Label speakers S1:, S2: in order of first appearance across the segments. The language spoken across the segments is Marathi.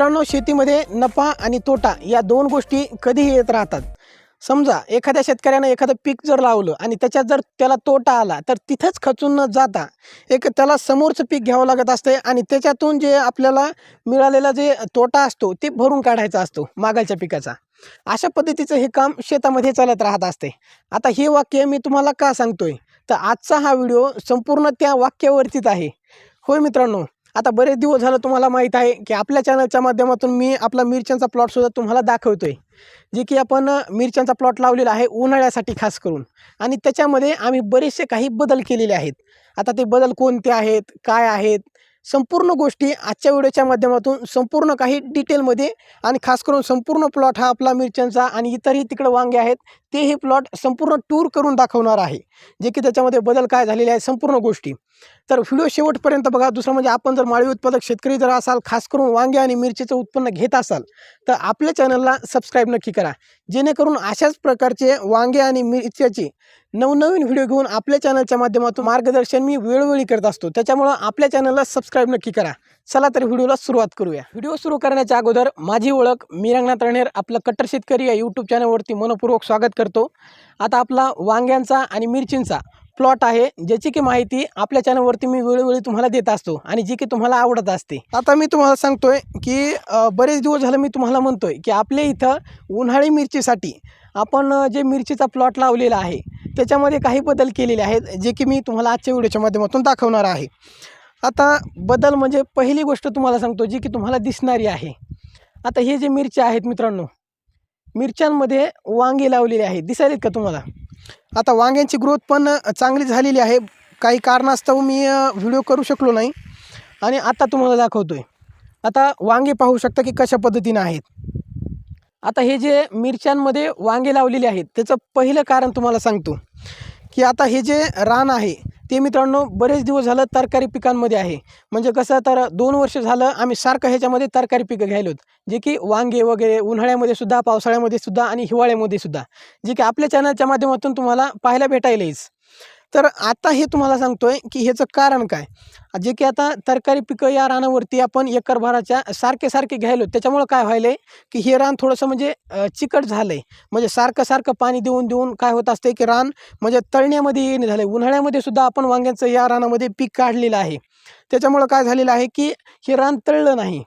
S1: मित्रांनो शेतीमध्ये नफा आणि तोटा या दोन गोष्टी कधीही येत राहतात. समजा एखाद्या शेतकऱ्यानं एखादं पीक जर लावलं आणि त्याच्यात जर त्याला तोटा आला तर तिथंच खचून न जाता एक त्याला समोरचं पीक घ्यावं लागत असते आणि त्याच्यातून जे आपल्याला मिळालेला जे तोटा असतो ते भरून काढायचा असतो मागायच्या पिकाचा. अशा पद्धतीचं हे काम शेतामध्ये चालत राहत असते. आता हे वाक्य मी तुम्हाला का सांगतोय? तर आजचा हा व्हिडिओ संपूर्ण त्या वाक्यावरतीच आहे. होय मित्रांनो आता बरेच दिवस झालं तुम्हाला माहीत आहे की आपल्या चॅनलच्या माध्यमातून मी आपला मिरच्यांचा प्लॉटसुद्धा तुम्हाला दाखवतोय. जे की आपण मिरच्यांचा प्लॉट लावलेला आहे उन्हाळ्यासाठी खास करून. आणि त्याच्यामध्ये आम्ही बरेचसे काही बदल केलेले आहेत. आता ते बदल कोणते आहेत काय आहेत संपूर्ण गोष्टी आजच्या व्हिडिओच्या माध्यमातून संपूर्ण काही डिटेलमध्ये आणि खास करून संपूर्ण प्लॉट हा आपला मिरच्यांचा आणि इतरही तिकडं वांगे आहेत ते हे प्लॉट संपूर्ण टूर करून दाखवणार आहे. जे की त्याच्यामध्ये बदल काय झालेले आहे संपूर्ण गोष्टी. तर व्हिडिओ शेवटपर्यंत बघा दुसरं म्हणजे आपण जर माळी उत्पादक शेतकरी जर असाल खास करून वांगे आणि मिरचीचं उत्पन्न घेत असाल तर आपल्या चॅनलला सबस्क्राईब नक्की करा. जेणेकरून अशाच प्रकारचे वांगे आणि मिरच्याचे नवनवीन व्हिडिओ घेऊन आपल्या चॅनलच्या माध्यमातून मार्गदर्शन मी वेळोवेळी करत असतो. त्याच्यामुळं आपल्या चॅनलला सबस्क्राईब नक्की करा. चला तर व्हिडिओला सुरुवात करूया. व्हिडिओ सुरू करण्याच्या अगोदर माझी ओळख मी रंगनाथ रणेर आपलं कट्टर शेतकरी या यूट्यूब चॅनलवरती मनपूर्वक स्वागत करतो. आता आपला वांग्यांचा आणि मिरचींचा प्लॉट आहे ज्याची की माहिती आपल्या चॅनलवरती मी वेळोवेळी तुम्हाला देत असतो आणि जी की तुम्हाला आवडत असते. आता मी तुम्हाला सांगतोय की बरेच दिवस झालं मी तुम्हाला म्हणतोय की आपल्या इथं उन्हाळी मिरचीसाठी आपण जे मिरचीचा प्लॉट लावलेला आहे त्याच्यामध्ये काही बदल केलेले आहेत जे की मी तुम्हाला आजच्या व्हिडिओच्या माध्यमातून दाखवणार आहे. आता बदल म्हणजे पहिली गोष्ट तुम्हाला सांगतो जी की तुम्हाला दिसणारी आहे. आता हे जे मिरच्या आहेत मित्रांनो मिरच्यांमध्ये वांगे लावलेले आहेत. दिसायलेत का तुम्हाला? आता वांग्यांची ग्रोथ पण चांगली झालेली आहे. काही कारणास्तव मी व्हिडिओ करू शकलो नाही. आणि आता तुम्हाला दाखवतो आहे आता वांगे पाहू शकता की कशा पद्धतीनं आहेत. आता हे जे मिरच्यांमध्ये वांगे लावलेले आहेत त्याचं पहिलं कारण तुम्हाला सांगतो की आता हे जे रान आहे ते मित्रांनो बरेच दिवस झालं तरकारी पिकांमध्ये आहे. म्हणजे कसं तर दोन वर्ष झालं आम्ही सारखं ह्याच्यामध्ये तरकारी पिकं घ्यायलोत. जे की वांगे वगैरे उन्हाळ्यामध्ये सुद्धा पावसाळ्यामध्ये सुद्धा आणि हिवाळ्यामध्ये सुद्धा. जे की आपल्या चॅनलच्या माध्यमातून तुम्हाला पाहायला भेटायलाच तर आता हे तुम्हाला सांगतोय की ह्याचं कारण काय? जे की आता तरकारी पिकं या रानावरती आपण एकरभराच्या सारखे सारखे घ्यायलो त्याच्यामुळं काय व्हायलंय की हे रान थोडंसं म्हणजे चिकट झालं आहे म्हणजे सारखं सारखं पाणी देऊन देऊन काय होत असते की रान म्हणजे तळण्यामध्ये येणे झालं आहे उन्हाळ्यामध्ये सुद्धा आपण वांग्याचं या रानामध्ये पीक काढलेलं आहे. त्याच्यामुळं काय झालेलं आहे की हे रान तळलं नाही.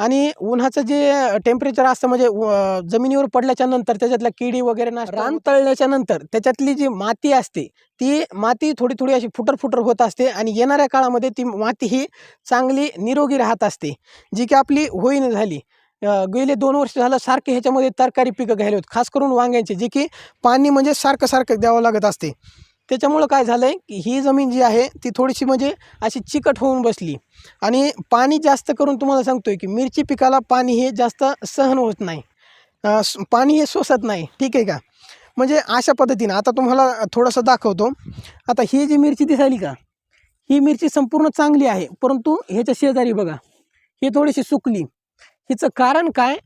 S1: आणि उन्हाचं जे टेम्परेचर असतं म्हणजे जमिनीवर पडल्याच्या नंतर त्याच्यातल्या किडी वगैरे ना रान तळल्याच्या नंतर त्याच्यातली जी माती असते ती माती थोडी थोडी अशी फुटर फुटर होत असते आणि येणाऱ्या काळामध्ये ती माती ही चांगली निरोगी राहत असते जी की आपली होईन झाली. गेले दोन वर्ष झालं सारखे ह्याच्यामध्ये तरकारी पिकं घ्यायला होत खास करून वांग्यांचे जे की पाणी म्हणजे सारखं सारखं द्यावं लागत असते. त्याच्यामुळं काय झालं आहे की ही जमीन जी आहे ती थोडीशी म्हणजे अशी चिकट होऊन बसली. आणि पाणी जास्त करून तुम्हाला सांगतो आहे की मिरची पिकाला पाणी हे जास्त सहन होत नाही. पाणी हे सोसत नाही. ठीक आहे का? म्हणजे अशा पद्धतीनं आता तुम्हाला थोडंसं दाखवतो. आता ही जी मिरची दिसायली का? ही मिरची संपूर्ण चांगली आहे परंतु ह्याच्या शेजारी बघा ही थोडीशी सुकली. हिचं कारण काय?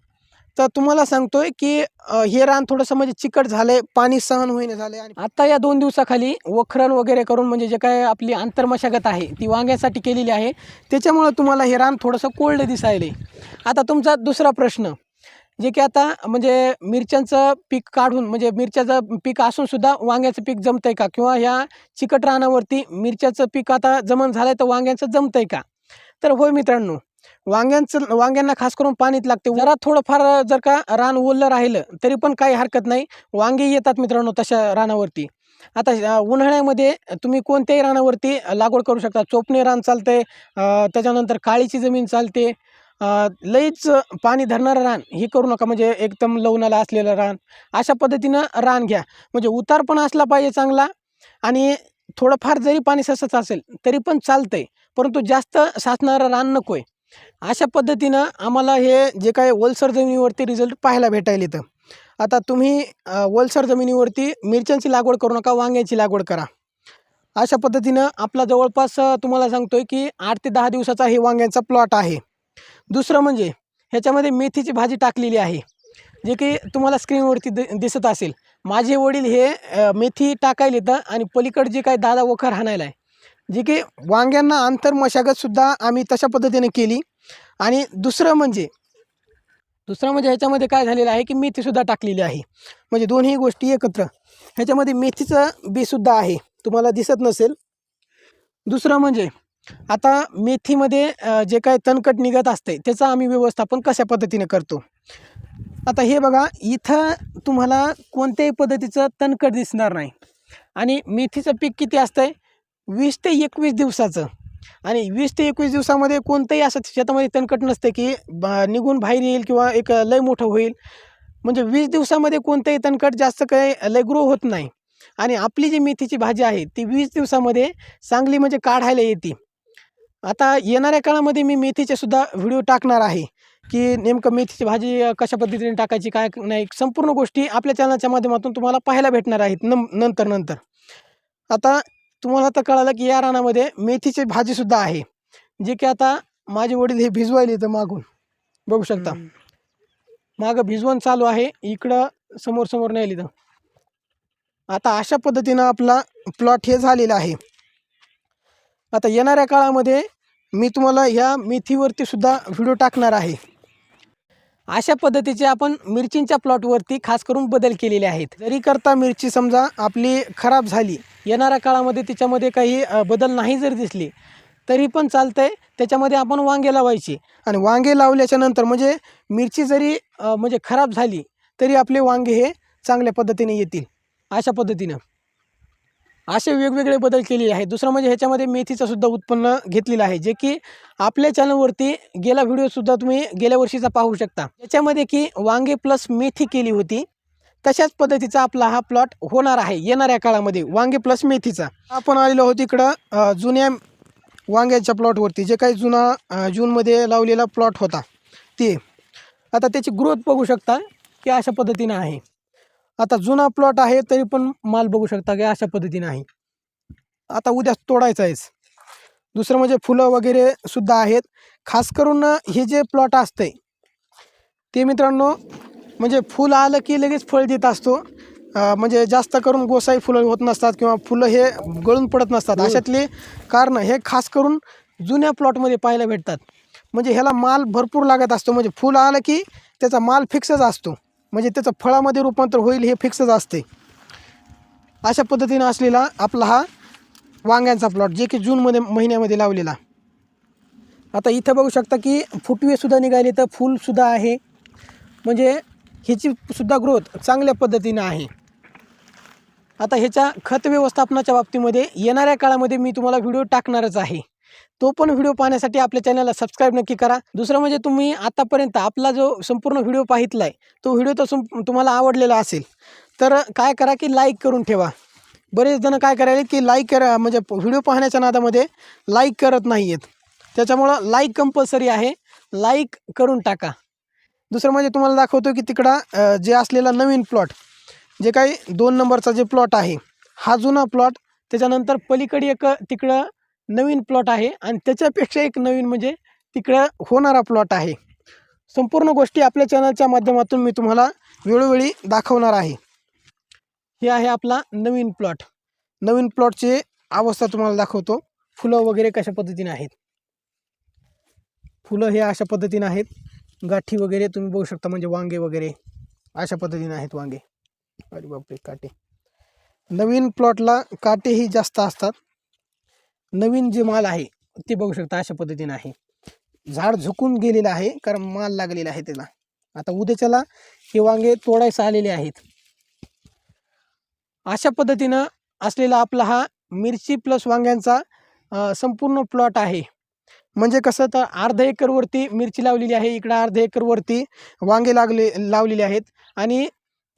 S1: तर तुम्हाला सांगतोय की अ, हे रान थोडंसं म्हणजे चिकट झालंय पाणी सहन होईने झालंय आणि आता या दोन दिवसाखाली वखरण वगैरे करून म्हणजे जे काय आपली आंतरमशागत आहे ती वांग्यासाठी केलेली आहे. त्याच्यामुळं तुम्हाला हे रान थोडंसं कोल्ड दिसायले आता तुमचा दुसरा प्रश्न जे की आता म्हणजे मिरच्यांचं पीक काढून म्हणजे मिरच्याचं पीक असूनसुद्धा वांग्याचं पीक जमतंय का? किंवा ह्या चिकट रानावरती मिरच्याचं पीक आता जमन झालंय तर वांग्याचं जमतंय का? तर होय मित्रांनो वांग्यांचं वांग्यांना खास करून पाणीच लागते. जरा थोडंफार जर का रान ओललं राहिलं तरी पण काही हरकत नाही. वांगे येतात मित्रांनो तशा रानावरती. आता उन्हाळ्यामध्ये तुम्ही कोणत्याही रानावरती लागवड करू शकता. चोपणे रान चालतंय त्याच्यानंतर काळीची जमीन चालते. लईच पाणी धरणारं रान हे करू नका. म्हणजे एकदम लवणाला असलेलं रान. अशा पद्धतीनं रान घ्या. म्हणजे उतार पण असला पाहिजे चांगला आणि थोडंफार जरी पाणी ससंच असेल तरी पण चालतंय. परंतु जास्त साचणारं रान नको आहे अशा पद्धतीनं आम्हाला हे जे काय ओलसर जमिनीवरती रिझल्ट पाहायला भेटायला येतं. आता तुम्ही ओलसर जमिनीवरती मिरच्यांची लागवड करू नका वांग्याची लागवड करा. अशा पद्धतीनं आपला जवळपास तुम्हाला तुम्हाला सांगतोय की आठ ते दहा दिवसाचा हे वांग्यांचा प्लॉट आहे. दुसरं म्हणजे ह्याच्यामध्ये मेथीची भाजी टाकलेली आहे. जे की तुम्हाला स्क्रीनवरती दि दिसत असेल. माझे वडील हे मेथी टाकायला येतं आणि पलीकडे जे काय दादा वखर हाणायला आहे जे की वांग्यांना आंतर मशागतसुद्धा आम्ही तशा पद्धतीने केली. आणि दुसरं म्हणजे दुसरं म्हणजे ह्याच्यामध्ये काय झालेलं आहे की मेथीसुद्धा टाकलेली आहे. म्हणजे दोन्ही गोष्टी एकत्र. ह्याच्यामध्ये मेथीचं बीसुद्धा आहे. तुम्हाला दिसत नसेल. दुसरं म्हणजे आता मेथीमध्ये जे काय तणकट निघत असते त्याचं आम्ही व्यवस्थापन कशा पद्धतीने करतो? आता हे बघा इथं तुम्हाला कोणत्याही पद्धतीचं तणकट दिसणार नाही. आणि मेथीचं पीक किती असतं आहे वीस ते एकवीस दिवसाचं. आणि वीस ते एकवीस दिवसामध्ये कोणतंही असं शेतामध्ये तणकट नसतं की बा निघून बाहेर येईल किंवा एक लय मोठं होईल. म्हणजे वीस दिवसामध्ये कोणतंही तणकट जास्त काही लय ग्रो होत नाही. आणि आपली जी मेथीची भाजी आहे ती वीस दिवसामध्ये चांगली म्हणजे काढायला येते. आता येणाऱ्या काळामध्ये मी मेथीचे सुद्धा व्हिडिओ टाकणार आहे की नेमकं मेथीची भाजी कशा पद्धतीने टाकायची काय नाही संपूर्ण गोष्टी आपल्या चॅनलच्या माध्यमातून तुम्हाला पाहायला भेटणार आहेत नम नंतर नंतर. आता तुम्हाला तर कळालं की या रानामध्ये मेथीची भाजीसुद्धा आहे. जे की आता माझे वडील हे भिजवायला येतं मागून. बघू शकता. मागं भिजवण चालू आहे. इकडं समोर समोर नाही लिहिलं. आता अशा पद्धतीनं आपला प्लॉट हे झालेला आहे. आता येणाऱ्या काळामध्ये मी तुम्हाला ह्या मेथीवरती सुद्धा व्हिडिओ टाकणार आहे. अशा पद्धतीचे आपण मिरचींच्या प्लॉटवरती खास करून बदल केलेले आहेत. जरी करता मिरची समजा आपली खराब झाली येणाऱ्या काळामध्ये तिच्यामध्ये काही बदल नाही जर दिसले तरी पण चालतं आहे त्याच्यामध्ये आपण वांगे लावायचे. आणि वांगे लावल्याच्या नंतर म्हणजे मिरची जरी म्हणजे खराब झाली तरी आपले वांगे हे चांगल्या पद्धतीने येतील. अशा पद्धतीनं. असे वेगवेगळे बदल केलेले आहेत. दुसरं म्हणजे ह्याच्यामध्ये मेथीचं सुद्धा उत्पन्न घेतलेलं आहे जे की आपल्या चॅनलवरती गेला व्हिडिओसुद्धा तुम्ही गेल्या वर्षीचा पाहू शकता. याच्यामध्ये की वांगे प्लस मेथी केली होती. तशाच पद्धतीचा आपला हा प्लॉट होणार आहे येणाऱ्या काळामध्ये वांगे प्लस मेथीचा. आपण आलेलो आहोत इकडं जुन्या वांग्याच्या प्लॉटवरती जे काही जुना जूनमध्ये लावलेला प्लॉट होता ते. आता त्याची ग्रोथ बघू शकता की अशा पद्धतीनं आहे. आता जुना प्लॉट आहे तरी पण माल बघू शकता की अशा पद्धतीने आहे. आता उद्या तोडायचं आहेच दुसरं म्हणजे फुलं वगैरे सुद्धा आहेत. खास करून हे जे प्लॉट असते ते मित्रांनो म्हणजे फुल आलं की लगेच फळ देत असतो. म्हणजे जास्त करून गोसाई फुलं होत नसतात किंवा फुलं हे गळून पडत नसतात. अशातली कारणं हे खास करून जुन्या प्लॉटमध्ये पाहायला भेटतात. म्हणजे ह्याला माल भरपूर लागत असतो. म्हणजे फुल आलं की त्याचा माल फिक्सच असतो. म्हणजे त्याचं फळामध्ये रूपांतर होईल हे फिक्सच असते. अशा पद्धतीनं असलेला आपला हा वांग्यांचा प्लॉट जे की जूनमध्ये महिन्यामध्ये लावलेला. आता इथं बघू शकता की फुटवेसुद्धा निघाले तर फूलसुद्धा आहे. म्हणजे ह्याची सुद्धा ग्रोथ चांगल्या पद्धतीनं आहे. आता ह्याच्या खत व्यवस्थापनाच्या बाबतीमध्ये येणाऱ्या काळामध्ये मी तुम्हाला व्हिडिओ टाकणारच आहे. तो पण व्हिडिओ पाहण्यासाठी आपल्या चॅनलला सबस्क्राईब नक्की करा. दुसरं म्हणजे तुम्ही आतापर्यंत आपला जो संपूर्ण व्हिडिओ पाहितला आहे तो व्हिडिओ तर तुम्हाला आवडलेला असेल. तर काय करा की लाईक करून ठेवा. बरेच जण काय करायला की लाईक करा म्हणजे व्हिडिओ पाहण्याच्या नादामध्ये लाईक करत नाही आहेत त्याच्यामुळं लाईक कंपल्सरी आहे. लाईक करून टाका. दुसरं म्हणजे तुम्हाला दाखवतो की तिकडं जे असलेला नवीन प्लॉट जे काही दोन नंबरचा जे प्लॉट आहे हा जुना प्लॉट त्याच्यानंतर पलीकडे एक तिकडं नवीन प्लॉट आहे आणि त्याच्यापेक्षा एक नवीन म्हणजे तिकडं होणारा प्लॉट आहे. संपूर्ण गोष्टी आपल्या चॅनलच्या माध्यमातून मी तुम्हाला वेळोवेळी दाखवणार आहे. हे आहे आपला नवीन प्लॉट. नवीन प्लॉटची अवस्था तुम्हाला दाखवतो. फुलं वगैरे कशा पद्धतीने आहेत? फुलं हे अशा पद्धतीने आहेत. गाठी वगैरे तुम्ही बघू शकता म्हणजे वांगे वगैरे अशा पद्धतीने आहेत वांगे. अरे बापरे काटे. नवीन प्लॉटला काटेही जास्त असतात. नवीन जे माल आहे ते बघू शकता अशा पद्धतीने आहे. झाड झुकून गेलेलं आहे कारण माल लागलेला आहे त्याला. आता उद्याच्याला हे वांगे तोडायचं आलेले आहेत. अशा पद्धतीनं असलेला आपला हा मिरची प्लस वांग्यांचा संपूर्ण प्लॉट आहे. म्हणजे कसं तर अर्धा एकरवरती मिरची लावलेली आहे इकडं अर्धा एकरवरती वांगे लागले लावलेले आहेत. आणि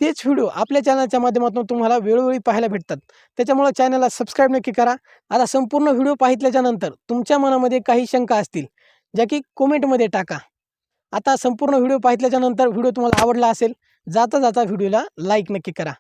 S1: तेच व्हिडिओ आपल्या चॅनलच्या माध्यमातून तुम्हाला वेळोवेळी पाहायला भेटतात. त्याच्यामुळं चॅनलला सबस्क्राईब नक्की करा. आता संपूर्ण व्हिडिओ पाहितल्याच्यानंतर तुमच्या मनामध्ये काही शंका असतील ज्या की कोमेंटमध्ये टाका. आता संपूर्ण व्हिडिओ पाहिल्याच्यानंतर व्हिडिओ तुम्हाला आवडला असेल जाता जाता व्हिडिओला लाईक नक्की करा.